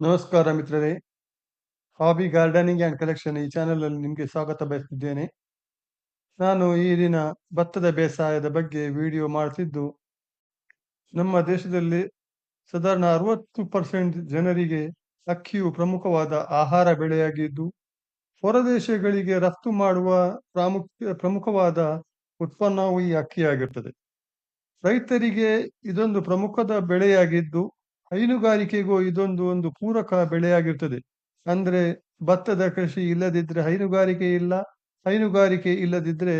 ನಮಸ್ಕಾರ ಮಿತ್ರರೇ. Hobby gardening and collection ಈ ಚಾನಲಲ್ಲಿ ನಿಮಗೆ ಸ್ವಾಗತ ಬಯಸ್ತಿದ್ದೇನೆ. ನಾನು ಈ ದಿನ ಭತ್ತದ ಬೇಸಾಯದ ಬಗ್ಗೆ ವಿಡಿಯೋ ಮಾಡ್ತಿದ್ದು. ನಮ್ಮ ದೇಶದಲ್ಲಿ ಸಾಧಾರಣ ಅರವತ್ತು ಪರ್ಸೆಂಟ್ ಜನರಿಗೆ ಅಕ್ಕಿಯು ಪ್ರಮುಖವಾದ ಆಹಾರ ಬೆಳೆಯಾಗಿದ್ದು, ಹೊರದೇಶಗಳಿಗೆ ರಫ್ತು ಮಾಡುವ ಪ್ರಾಮುಖ್ಯ, ಪ್ರಮುಖವಾದ ಉತ್ಪನ್ನವು ಈ ಅಕ್ಕಿಯಾಗಿರ್ತದೆ. ರೈತರಿಗೆ ಇದೊಂದು ಪ್ರಮುಖದ ಬೆಳೆಯಾಗಿದ್ದು ಹೈನುಗಾರಿಕೆಗೂ ಇದೊಂದು ಒಂದು ಪೂರಕ ಬೆಳೆಯಾಗಿರ್ತದೆ. ಅಂದ್ರೆ ಭತ್ತದ ಕೃಷಿ ಇಲ್ಲದಿದ್ರೆ ಹೈನುಗಾರಿಕೆ ಇಲ್ಲ, ಹೈನುಗಾರಿಕೆ ಇಲ್ಲದಿದ್ರೆ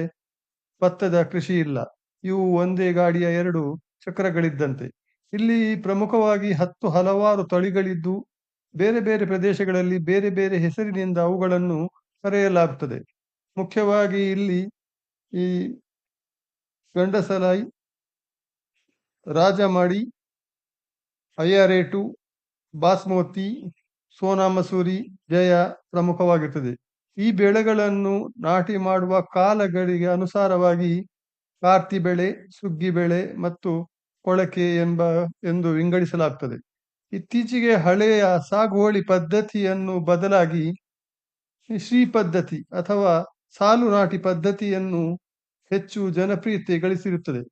ಭತ್ತದ ಕೃಷಿ ಇಲ್ಲ. ಇವು ಒಂದೇ ಗಾಡಿಯ ಎರಡು ಚಕ್ರಗಳಿದ್ದಂತೆ. ಇಲ್ಲಿ ಪ್ರಮುಖವಾಗಿ ಹತ್ತು ಹಲವಾರು ತಳಿಗಳಿದ್ದು, ಬೇರೆ ಬೇರೆ ಪ್ರದೇಶಗಳಲ್ಲಿ ಬೇರೆ ಬೇರೆ ಹೆಸರಿನಿಂದ ಅವುಗಳನ್ನು ಕರೆಯಲಾಗುತ್ತದೆ ಮುಖ್ಯವಾಗಿ ಇಲ್ಲಿ ಈ ಗಂಡಸಲಾಯಿ ರಾಜಮಡಿ ಐಆರ್ ಟು ಬಾಸ್ಮತಿ, ಸೋನಾ ಮಸೂರಿ, ಜಯ ಪ್ರಮುಖವಾಗಿರ್ತದೆ. ಈ ಬೆಳೆಗಳನ್ನು ನಾಟಿ ಮಾಡುವ ಕಾಲಗಳಿಗೆ ಅನುಸಾರವಾಗಿ ಕಾರ್ತಿ ಬೆಳೆ, ಸುಗ್ಗಿ ಬೆಳೆ ಮತ್ತು ಕೊಳಕೆ ಎಂಬ ಎಂದು ವಿಂಗಡಿಸಲಾಗ್ತದೆ. ಇತ್ತೀಚೆಗೆ ಹಳೆಯ ಸಾಗುವಳಿ ಪದ್ಧತಿಯನ್ನು ಬದಲಾಗಿ ಶ್ರೀ ಪದ್ಧತಿ ಅಥವಾ ಸಾಲು ನಾಟಿ ಪದ್ಧತಿಯನ್ನು ಹೆಚ್ಚು ಜನಪ್ರಿಯತೆ ಗಳಿಸಿರುತ್ತದೆ.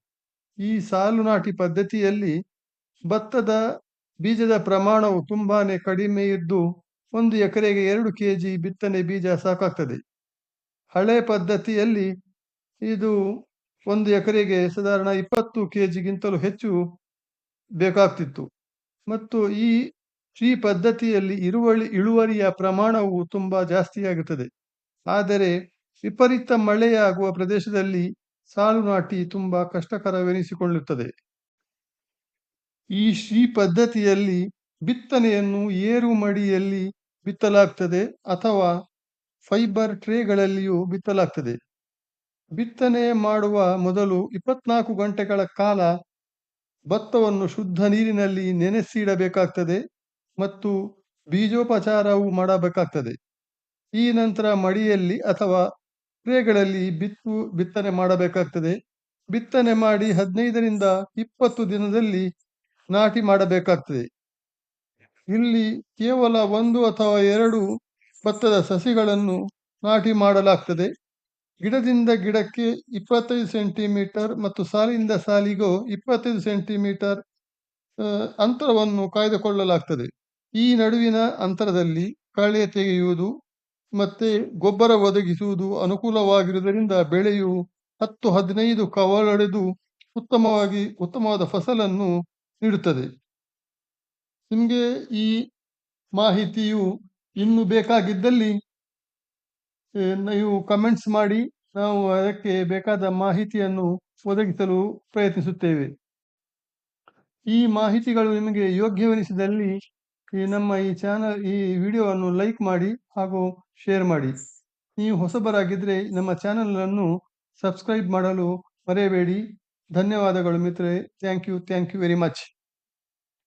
ಈ ಸಾಲು ನಾಟಿ ಪದ್ಧತಿಯಲ್ಲಿ ಭತ್ತದ ಬೀಜದ ಪ್ರಮಾಣವು ತುಂಬಾನೇ ಕಡಿಮೆ ಇದ್ದು ಒಂದು ಎಕರೆಗೆ ಎರಡು ಕೆಜಿ ಬಿತ್ತನೆ ಬೀಜ ಸಾಕಾಗ್ತದೆ. ಹಳೆ ಪದ್ಧತಿಯಲ್ಲಿ ಇದು ಒಂದು ಎಕರೆಗೆ ಸಾಧಾರಣ ಇಪ್ಪತ್ತು ಕೆಜಿಗಿಂತಲೂ ಹೆಚ್ಚು ಬೇಕಾಗ್ತಿತ್ತು. ಮತ್ತು ಈ ಈ ಪದ್ಧತಿಯಲ್ಲಿ ಇರುವಳಿ, ಇಳುವರಿಯ ಪ್ರಮಾಣವು ತುಂಬ ಜಾಸ್ತಿಯಾಗುತ್ತದೆ. ಆದರೆ ವಿಪರೀತ ಮಳೆಯಾಗುವ ಪ್ರದೇಶದಲ್ಲಿ ಸಾಲು ನಾಟಿ ತುಂಬ ಕಷ್ಟಕರವೆನಿಸಿಕೊಳ್ಳುತ್ತದೆ. ಈ ಶ್ರೀ ಪದ್ಧತಿಯಲ್ಲಿ ಬಿತ್ತನೆಯನ್ನು ಏರು ಮಡಿಯಲ್ಲಿ ಬಿತ್ತಲಾಗ್ತದೆ ಅಥವಾ ಫೈಬರ್ ಟ್ರೇಗಳಲ್ಲಿಯೂ ಬಿತ್ತಲಾಗ್ತದೆ. ಬಿತ್ತನೆ ಮಾಡುವ ಮೊದಲು ಇಪ್ಪತ್ನಾಲ್ಕು ಗಂಟೆಗಳ ಕಾಲ ಭತ್ತವನ್ನು ಶುದ್ಧ ನೀರಿನಲ್ಲಿ ನೆನೆಸಿಡಬೇಕಾಗ್ತದೆ ಮತ್ತು ಬೀಜೋಪಚಾರವು ಮಾಡಬೇಕಾಗ್ತದೆ. ಈ ನಂತರ ಮಡಿಯಲ್ಲಿ ಅಥವಾ ಟ್ರೇಗಳಲ್ಲಿ ಬಿತ್ತು ಬಿತ್ತನೆ ಮಾಡಬೇಕಾಗ್ತದೆ. ಬಿತ್ತನೆ ಮಾಡಿ ಹದಿನೈದರಿಂದ ಇಪ್ಪತ್ತು ದಿನದಲ್ಲಿ ನಾಟಿ ಮಾಡಬೇಕಾಗ್ತದೆ. ಇಲ್ಲಿ ಕೇವಲ ಒಂದು ಅಥವಾ ಎರಡು ಭತ್ತದ ಸಸಿಗಳನ್ನು ನಾಟಿ ಮಾಡಲಾಗ್ತದೆ. ಗಿಡದಿಂದ ಗಿಡಕ್ಕೆ ಇಪ್ಪತ್ತೈದು ಸೆಂಟಿಮೀಟರ್ ಮತ್ತು ಸಾಲಿಂದ ಸಾಲಿಗೂ ಇಪ್ಪತ್ತೈದು ಸೆಂಟಿಮೀಟರ್ ಅಂತರವನ್ನು ಕಾಯ್ದುಕೊಳ್ಳಲಾಗ್ತದೆ. ಈ ನಡುವಿನ ಅಂತರದಲ್ಲಿ ಕಳೆ ತೆಗೆಯುವುದು ಮತ್ತೆ ಗೊಬ್ಬರ ಒದಗಿಸುವುದು ಅನುಕೂಲವಾಗಿರುವುದರಿಂದ ಬೆಳೆಯು ಹತ್ತು ಹದಿನೈದು ಕವಲೊಡೆದು ಉತ್ತಮವಾಗಿ ಉತ್ತಮವಾದ ಫಸಲನ್ನು ನೀಡುತ್ತದೆ. ನಿಮಗೆ ಈ ಮಾಹಿತಿಯು ಇನ್ನು ಬೇಕಾಗಿದ್ದಲ್ಲಿ ನೀವು ಕಮೆಂಟ್ಸ್ ಮಾಡಿ, ನಾವು ಅದಕ್ಕೆ ಬೇಕಾದ ಮಾಹಿತಿಯನ್ನು ಒದಗಿಸಲು ಪ್ರಯತ್ನಿಸುತ್ತೇವೆ. ಈ ಮಾಹಿತಿಗಳು ನಿಮಗೆ ಯೋಗ್ಯವೆನಿಸಿದಲ್ಲಿ, ಈ ನಮ್ಮ ಈ ಚಾನಲ್ ಈ ವಿಡಿಯೋವನ್ನು ಲೈಕ್ ಮಾಡಿ ಹಾಗೂ ಶೇರ್ ಮಾಡಿ. ನೀವು ಹೊಸಬರಾಗಿದ್ದರೆ ನಮ್ಮ ಚಾನಲನ್ನು ಸಬ್ಸ್ಕ್ರೈಬ್ ಮಾಡಲು ಮರೆಯಬೇಡಿ. ಧನ್ಯವಾದಗಳು ಮಿತ್ರರೇ. Thank you thank you very much